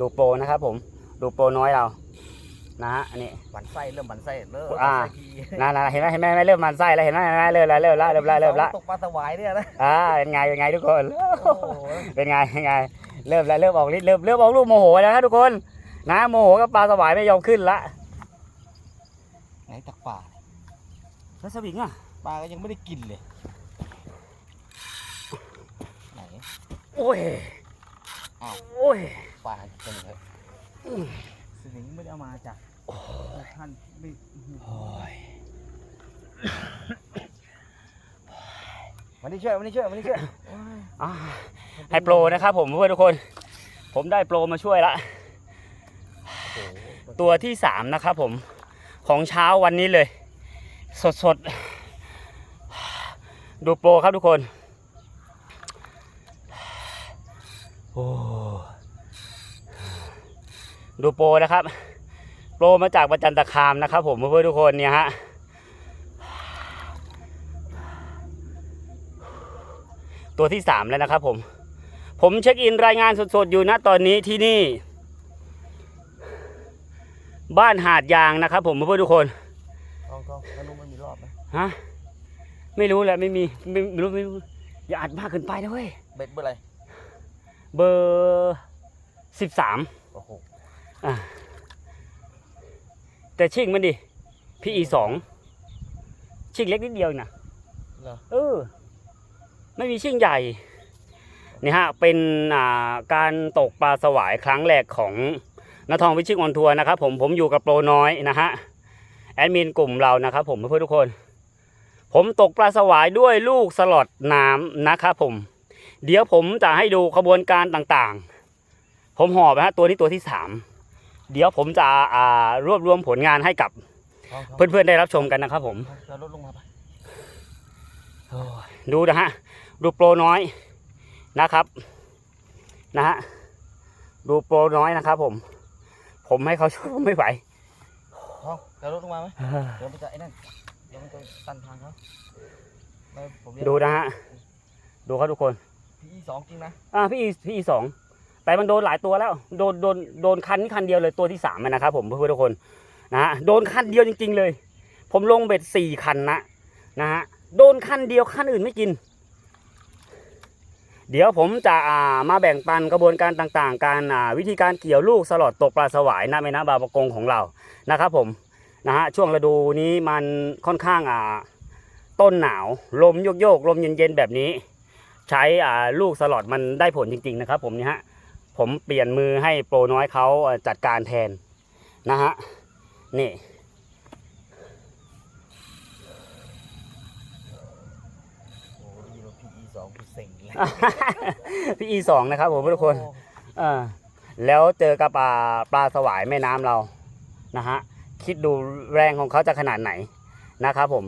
ดูโปรนะครับผมดูโปรน้อยเรานะฮะอันนี้หวันไส้เริ่มหวันไส้เริ่มอ่าหวันไส้ทีนะนะเห็นไหมเห็นไหมเห็นไหมเริ่มมันไส้แล้วเห็นไหมเห็นไหมเริ่มแล้วเริ่มแล้วเริ่มแล้วเริ่มแล้วตกปลาสวายเนี่ยนะอ่าเป็นไงเป็นไงทุกคน โอ้โหเป็นไงเป็นไงเริ่มแล้วเริ่มออกฤทธิ์เริ่มเริ่มออกลูกโมโหแล้วนะทุกคน นะโมโหกับปลาสวายไม่ยอมขึ้นละไหนตักปลาแล้วสวิงอะปลาก็ยังไม่ได้กินเลยไหนโอ้ย อ้าวโอ้ยปลาเป็นไงสวิงไม่ได้เอามาจากท่านไม่โอ้ยวันนี้ช่วยวันนี้ช่วยวันนี้ช่วยอ่าให้โปรนะครับผมเพื่อนทุกคน ผมได้โปรมาช่วยละโอ้โหตัวที่สามนะครับผมของเช้าวันนี้เลย สดสดๆดูโปรครับทุกคน โอ้ดูโปรนะครับ โปรมาจากประจันตคามนะครับ ผมเพื่อนๆทุกคนเนี่ยฮะตัวที่สามแล้วนะครับ ผม ผมเช็คอินรายงานสดๆอยู่นะตอนนี้ที่นี่ บ้านหาดยางนะครับ ผมเพื่อนๆทุกคนทองทองแล้วลุงไม่มีรอบไหมฮะไม่รู้แหละไม่มีไม่ไม่รู้ไม่รู้อย่าอัดมากเกินไปนะเว้ยเบ็ดเบอร์อะไร เบอร์สิบสามโอ้โหแต่ชิ่งมันดิพี่อีสองชิ่งเล็กนิดเดียวเองนะเหรอเออ ไม่มีชิ่งใหญ่นี่ฮะเป็นอ่าการตกปลาสวายครั้งแรกของนาทองวิชิตออนทัวร์นะครับผมผมอยู่กับโปรน้อยนะฮะแอดมินกลุ่มเรานะครับผมเพื่อนๆทุกคน ผมตกปลาสวายด้วยลูกสลอดน้ำนะครับผม เดี๋ยวผมจะให้ดูขบวนการต่างๆ ผมหอบนะฮะตัวนี้ตัวที่สามเดี๋ยวผมจะอ่ารวบรวมผลงานให้กับทองทองเพื่อนๆได้รับชมกันนะครับ ผมเราลดลงมาไปดูนะฮะดูโปรน้อยนะครับนะฮะดูโปรน้อยนะครับผม ผมให้เขาช่วยผมไม่ไหวทองเราลดลงมาไหมเดี๋ยวมันจะไอ้นั่นเดี๋ยวมันจะตันทางเขาไม่ผมเรียกดูนะฮะดูครับทุกคน พี่สองจริงนะอ่าพี่อีพี่อีสองแต่มันโดนหลายตัวแล้ว โดนโดนโดนคันนี้คันเดียวเลยตัวที่สามอะนะครับ ผมเพื่อนๆทุกคนนะฮะโดนคันเดียวจริง ๆ เลย ผมลงเบ็ดสี่คันนะนะฮะโดนคันเดียวคันอื่นไม่กิน เดี๋ยวผมจะอ่ามาแบ่งปันกระบวนการต่างๆ การอ่าวิธีการเกี่ยวลูกสลอดตกปลาสวายณแม่น้ำบางประกงของเรานะครับ ผมนะฮะช่วงฤดูนี้มันค่อนข้างอ่าต้นหนาว ลมโยกๆลมเย็นๆแบบนี้ ใช้อ่าลูกสลอดมันได้ผลจริง ๆ นะครับ ผมเนี่ยฮะผมเปลี่ยนมือให้โปรน้อยเขาเอ่อจัดการแทนนะฮะนี่โอ้ดีกว่าพี่สองพี่เซ็งเลยพี่อีสองนะครับผมทุกคนโอ้อ่าแล้วเจอกับปลาปลาสวายแม่น้ำเรานะฮะคิดดูแรงของเขาจะขนาดไหนนะครับผม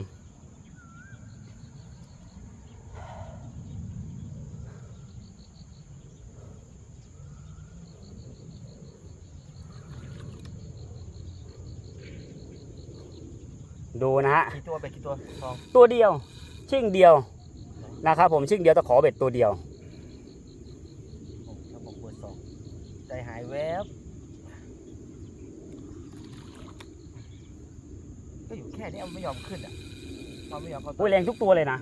ดูนะฮะกี่ตัวไปกี่ตัวทองตัวเดียว ชิ่งเดียวนะครับผมชิ่งเดียวตะขอเบ็ดตัวเดียวโอ้ถ้าบอกเบอร์สองใจหายแวบก็อยู่แค่นี้มันไม่ยอมขึ้นอะมันไม่ยอมเข้าอุ้ยแรงทุกตัวเลยนะ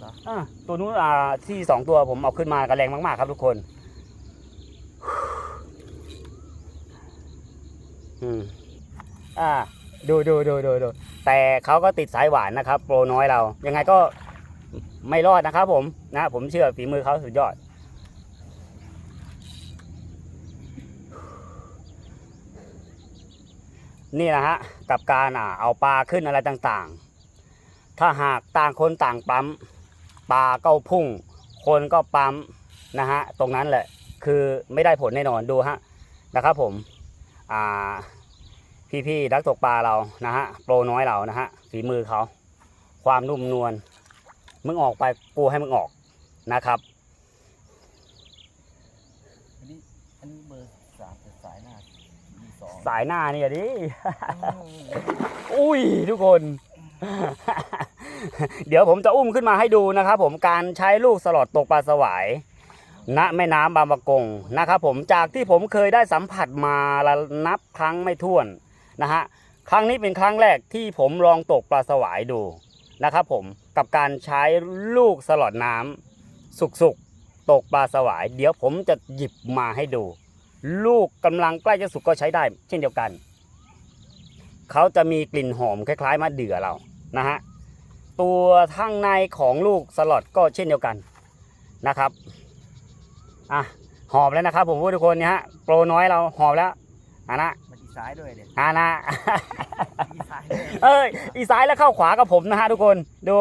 เหรออ่าตัวนู้นอ่าที่สองตัวผมเอาขึ้นมาก็แรงมาก ๆ ครับทุกคน อืมอ่า ดูดูดูดูดูแต่เขาก็ติดสายหวานนะครับ โปรน้อยเรา ยังไงก็ไม่รอดนะครับผมนะผมเชื่อฝีมือเขาสุดยอด นี่นะฮะ กับการเอาปลาขึ้นอะไรต่างๆ ถ้าหากต่างคนต่างปั๊มปลาก็พุ่ง คนก็ปั๊มนะฮะ ตรงนั้นแหละ คือไม่ได้ผลแน่นอนดูฮะนะครับผมอ่า พี่ๆนักตกปลาเรานะฮะโปรน้อยเรานะฮะฝีมือเขาความนุ่มนวลมึงออกไปกูให้มึงออกนะครับอันนี้อันนี้เบอร์สามแต่สายหน้ามีสองสายหน้านี่อะดิอืมอุ้ยทุกคน เดี๋ยวผมจะอุ้มขึ้นมาให้ดูนะครับผมการใช้ลูกสลอดตกปลาสวายณแม่น้ำบางปะกงนะครับผมจากที่ผมเคยได้สัมผัสมาละนับครั้งไม่ถ้วน นะฮะครั้งนี้เป็นครั้งแรกที่ผมลองตกปลาสวายดูนะครับผมกับการใช้ลูกสลอดน้ำสุกๆตกปลาสวาย เดี๋ยวผมจะหยิบมาให้ดู ลูกกำลังใกล้จะสุกก็ใช้ได้ เช่นเดียวกัน เขาจะมีกลิ่นหอมคล้ายๆมะเดื่อเรานะฮะตัวทั้งในของลูกสลอดก็เช่นเดียวกันนะครับอะหอบแล้วนะครับผมทุกคนเนี่ยฮะโปรน้อยเราหอบแล้วอานะ มันอีซ้ายด้วยเด็ดอานะ อีซ้ายด้วยเอ้ยอีซ้ายแล้วเข้าขวากับผมนะฮะทุกคนดู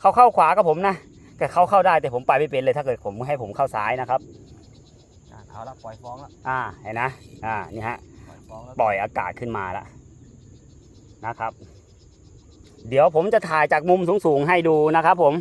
เขาเข้าขวากับผมนะแต่เขาเข้าได้แต่ผมไปไม่เป็นเลยถ้าเกิดผมให้ผมเข้าซ้ายนะครับ อะเอาละปล่อยฟ้องละอ่าเห็นนะอ่านี่ฮะ ปล่อยฟ้องแล้วปล่อยอากาศขึ้นมาแล้วนะครับ เดี๋ยวผมจะถ่ายจากมุมสูงๆให้ดูนะครับผม